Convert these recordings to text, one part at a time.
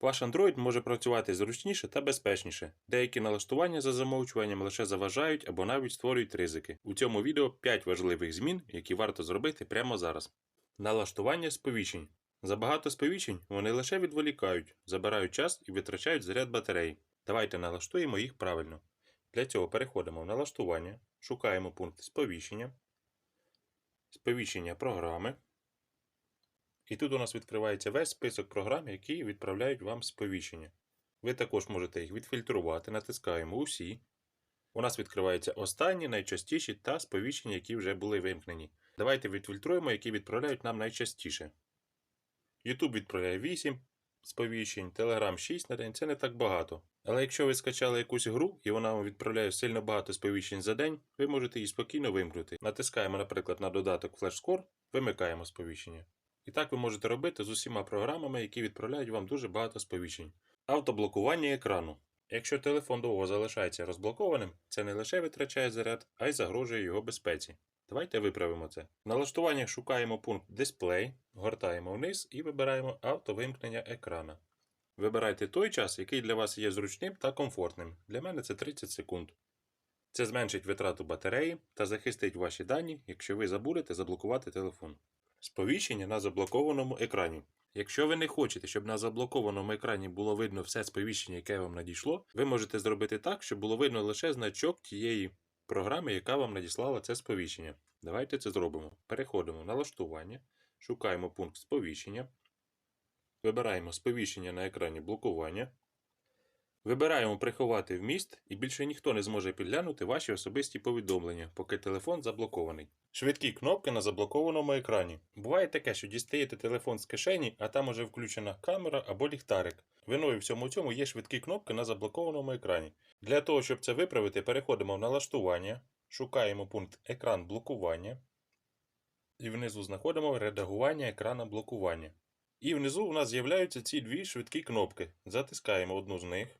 Ваш Android може працювати зручніше та безпечніше. Деякі налаштування за замовчуванням лише заважають або навіть створюють ризики. У цьому відео 5 важливих змін, які варто зробити прямо зараз. Налаштування сповіщень. Забагато сповіщень вони лише відволікають, забирають час і витрачають заряд батареї. Давайте налаштуємо їх правильно. Для цього переходимо в налаштування, шукаємо пункт сповіщення, сповіщення програми. І тут у нас відкривається весь список програм, які відправляють вам сповіщення. Ви також можете їх відфільтрувати, натискаємо Усі. У нас відкриваються останні, найчастіші та сповіщення, які вже були вимкнені. Давайте відфільтруємо, які відправляють нам найчастіше. YouTube відправляє 8 сповіщень, Telegram 6 на день це не так багато. Але якщо ви скачали якусь гру і вона вам відправляє сильно багато сповіщень за день, ви можете її спокійно вимкнути. Натискаємо, наприклад, на додаток FlashScore, вимикаємо сповіщення. І так ви можете робити з усіма програмами, які відправляють вам дуже багато сповіщень. Автоблокування екрану. Якщо телефон довго залишається розблокованим, це не лише витрачає заряд, а й загрожує його безпеці. Давайте виправимо це. В налаштуваннях шукаємо пункт Дисплей, гортаємо вниз і вибираємо автовимкнення екрана. Вибирайте той час, який для вас є зручним та комфортним. Для мене це 30 секунд. Це зменшить витрату батареї та захистить ваші дані, якщо ви забудете заблокувати телефон. Сповіщення на заблокованому екрані. Якщо ви не хочете, щоб на заблокованому екрані було видно все сповіщення, яке вам надійшло, ви можете зробити так, щоб було видно лише значок тієї програми, яка вам надіслала це сповіщення. Давайте це зробимо. Переходимо в налаштування, шукаємо пункт сповіщення, вибираємо сповіщення на екрані блокування, вибираємо приховати вміст і більше ніхто не зможе підглянути ваші особисті повідомлення, поки телефон заблокований. Швидкі кнопки на заблокованому екрані. Буває таке, що дістаєте телефон з кишені, а там уже включена камера або ліхтарик. Виною всьому цьому є швидкі кнопки на заблокованому екрані. Для того, щоб це виправити, переходимо в налаштування, шукаємо пункт Екран блокування. І внизу знаходимо редагування екрана блокування. І внизу у нас з'являються ці дві швидкі кнопки. Затискаємо одну з них.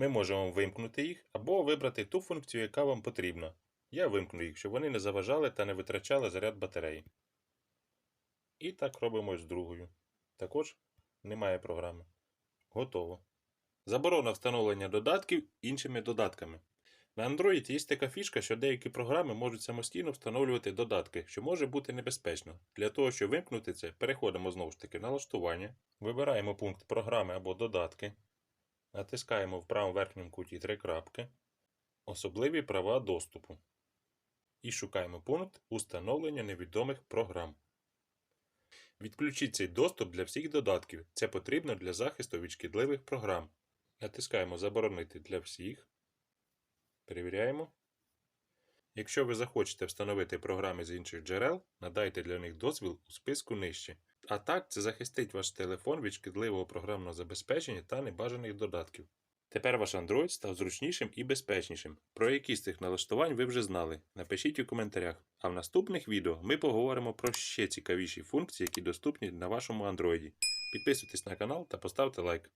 Ми можемо вимкнути їх або вибрати ту функцію, яка вам потрібна. Я вимкну їх, щоб вони не заважали та не витрачали заряд батареї. І так робимо з другою. Також немає програми. Готово. Заборона встановлення додатків іншими додатками. На Android є така фішка, що деякі програми можуть самостійно встановлювати додатки, що може бути небезпечно. Для того, щоб вимкнути це, переходимо знову ж таки в налаштування, вибираємо пункт програми або додатки, натискаємо в правому верхньому куті три крапки, особливі права доступу і шукаємо пункт Установлення невідомих програм. Відключіть цей доступ для всіх додатків. Це потрібно для захисту від шкідливих програм. Натискаємо Заборонити для всіх. Перевіряємо. Якщо ви захочете встановити програми з інших джерел, надайте для них дозвіл у списку нижче. А так це захистить ваш телефон від шкідливого програмного забезпечення та небажаних додатків. Тепер ваш Android став зручнішим і безпечнішим. Про які з цих налаштувань ви вже знали. Напишіть у коментарях. А в наступних відео ми поговоримо про ще цікавіші функції, які доступні на вашому Android. Підписуйтесь на канал та поставте лайк.